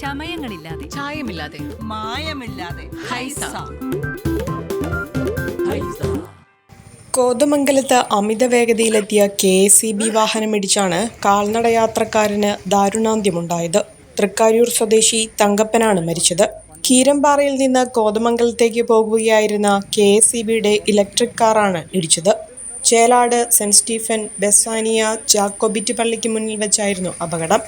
ചമയങ്ങളില്ലാതെ. ചായമില്ലാതെ. മായമില്ലാതെ. ഹൈസ. കോതമംഗലത്ത് അമിത വേഗതയിലെത്തിയ കെ എസ് ഇ ബി വാഹനമിടിച്ചാണ് കാൽനടയാത്രക്കാരന് ദാരുണാന്ത്യമുണ്ടായത്. തൃക്കാര്യൂർ സ്വദേശി തങ്കപ്പനാണ് മരിച്ചത്. കീരമ്പാറയിൽ നിന്ന് കോതമംഗലത്തേക്ക് പോകുകയായിരുന്ന കെ എസ് ഇ ബിയുടെ ഇലക്ട്രിക് കാറാണ് ഇടിച്ചത്. Chelad Saint Stephen Bethania Jacobite പള്ളിക്ക് മുന്നിൽ വെച്ചായിരുന്നു അപകടം.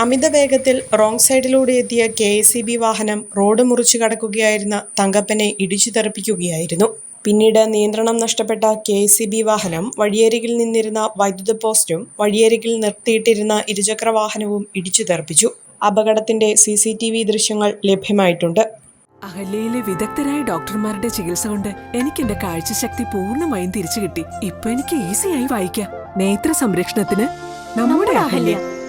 അമിത വേഗത്തിൽ റോങ് സൈഡിലൂടെ എത്തിയ കെ എസ് ഇ ബി വാഹനം റോഡ് മുറിച്ചു കടക്കുകയായിരുന്ന തങ്കപ്പനെ ഇടിച്ചു തെറിപ്പിക്കുകയായിരുന്നു. പിന്നീട് നിയന്ത്രണം നഷ്ടപ്പെട്ട കെ എസ് ബി വാഹനം വഴിയരികിൽ നിന്നിരുന്ന വൈദ്യുത പോസ്റ്റും വഴിയരികിൽ നിർത്തിയിട്ടിരുന്ന ഇരുചക്ര വാഹനവും ഇടിച്ചു തെറിപ്പിച്ചു. അപകടത്തിന്റെ സി സി ടി വി ദൃശ്യങ്ങൾ ലഭ്യമായിട്ടുണ്ട്. അഹല്യയിലെ വിദഗ്ധരായ ഡോക്ടർമാരുടെ ചികിത്സ കൊണ്ട് എനിക്ക് എന്റെ കാഴ്ചശക്തി പൂർണമായും തിരിച്ചു കിട്ടി ഇപ്പൊ എനിക്ക് ഈസിയായി വായിക്കാം. നേത്ര സംരക്ഷണത്തിന് നമ്മുടെ Ahalya.